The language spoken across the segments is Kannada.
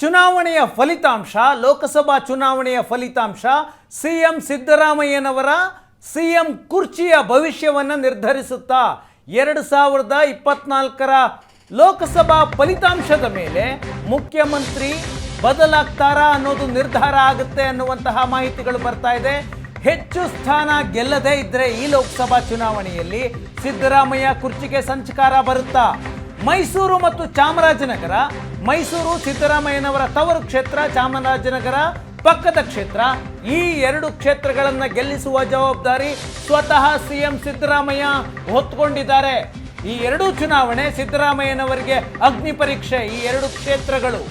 ಚುನಾವಣೆಯ ಫಲಿತಾಂಶ, ಲೋಕಸಭಾ ಚುನಾವಣೆಯ ಫಲಿತಾಂಶ ಸಿ ಎಂ ಸಿದ್ದರಾಮಯ್ಯನವರ ಸಿ ಎಂ ಕುರ್ಚಿಯ ಭವಿಷ್ಯವನ್ನು ನಿರ್ಧರಿಸುತ್ತಾ ಎರಡು ಸಾವಿರದ ಇಪ್ಪತ್ನಾಲ್ಕರ ಲೋಕಸಭಾ ಫಲಿತಾಂಶದ ಮೇಲೆ ಮುಖ್ಯಮಂತ್ರಿ ಬದಲಾಗ್ತಾರಾ ಅನ್ನೋದು ನಿರ್ಧಾರ ಆಗುತ್ತೆ ಅನ್ನುವಂತಹ ಮಾಹಿತಿಗಳು ಬರ್ತಾ ಇದೆ. ಹೆಚ್ಚು ಸ್ಥಾನ ಗೆಲ್ಲದೇ ಇದ್ದರೆ ಈ ಲೋಕಸಭಾ ಚುನಾವಣೆಯಲ್ಲಿ ಸಿದ್ದರಾಮಯ್ಯ ಕುರ್ಚಿಗೆ ಸಂಚಕಾರ ಬರುತ್ತಾ? ಮೈಸೂರು ಮತ್ತು ಚಾಮರಾಜನಗರ ಮೈಸೂರು ಸಿದ್ದರಾಮಯ್ಯನವರ ತವರು ಕ್ಷೇತ್ರ, ಚಾಮರಾಜನಗರ ಪಕ್ಕದ ಕ್ಷೇತ್ರ. ಈ ಎರಡು ಕ್ಷೇತ್ರಗಳನ್ನು ಗೆಲ್ಲಿಸುವ ಜವಾಬ್ದಾರಿ ಸ್ವತಃ ಸಿಎಂ ಸಿದ್ದರಾಮಯ್ಯ ಹೊತ್ಕೊಂಡಿದ್ದಾರೆ. ಈ ಎರಡೂ ಚುನಾವಣೆ ಸಿದ್ದರಾಮಯ್ಯನವರಿಗೆ ಅಗ್ನಿ ಪರೀಕ್ಷೆ, ಈ ಎರಡು ಕ್ಷೇತ್ರಗಳು.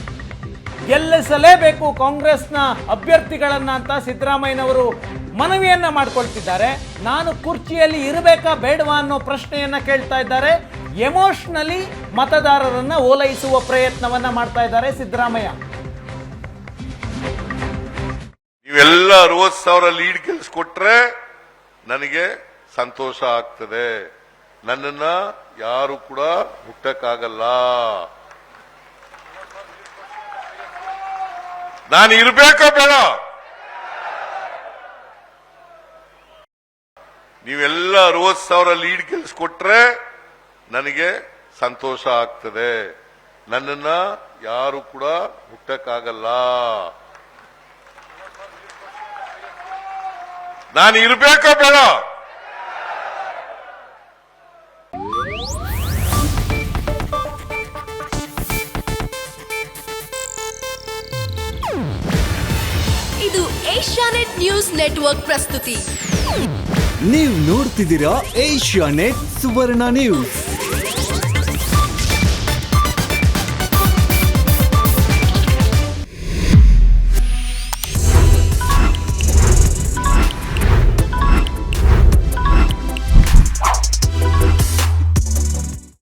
ಗೆಲ್ಲಿಸಲೇಬೇಕು ಕಾಂಗ್ರೆಸ್ನ ಅಭ್ಯರ್ಥಿಗಳನ್ನು ಅಂತ ಸಿದ್ದರಾಮಯ್ಯನವರು ಮನವಿಯನ್ನ ಮಾಡ್ಕೊಳ್ತಿದ್ದಾರೆ. ನಾನು ಕುರ್ಚಿಯಲ್ಲಿ ಇರಬೇಕಾ ಬೇಡವಾ ಅನ್ನೋ ಪ್ರಶ್ನೆಯನ್ನ ಕೇಳ್ತಾ ಇದ್ದಾರೆ. ಎಮೋಷನಲಿ ಮತದಾರರನ್ನ ಓಲೈಸುವ ಪ್ರಯತ್ನವನ್ನ ಮಾಡ್ತಾ ಇದ್ದಾರೆ ಸಿದ್ದರಾಮಯ್ಯ. ನೀವೆಲ್ಲ ಅರವತ್ ಸಾವಿರ ಲೀಡ್ ಗೆಲ್ಸ್ಕೊಟ್ರೆ ನನಗೆ ಸಂತೋಷ ಆಗ್ತದೆ. ನನ್ನನ್ನ ಯಾರು ಕೂಡ ಹುಟ್ಟಕ್ಕಾಗಲ್ಲ. ನಾನು ಇರಬೇಕೋ ಬೇಡ. ನೀವೆಲ್ಲ ಅರವತ್ ಸಾವಿರ ಲೀಡ್ ಗೆಲ್ಸ್ಕೊಟ್ರೆ ನನಗೆ ಸಂತೋಷ ಆಗ್ತದೆ. ನನ್ನನ್ನ ಯಾರು ಕೂಡ ಹುಟ್ಟಕ್ಕಾಗಲ್ಲ. ನಾನು ಇರಬೇಕೋ ಬೇಡ. ಇದು ಏಷ್ಯಾನೆಟ್ ನ್ಯೂಸ್ ನೆಟ್ವರ್ಕ್ ಪ್ರಸ್ತುತಿ. ನೀವು ನೋಡ್ತಿದ್ದೀರಾ ಏಷ್ಯಾ ನೆಟ್ ಸುವರ್ಣ ನ್ಯೂಸ್.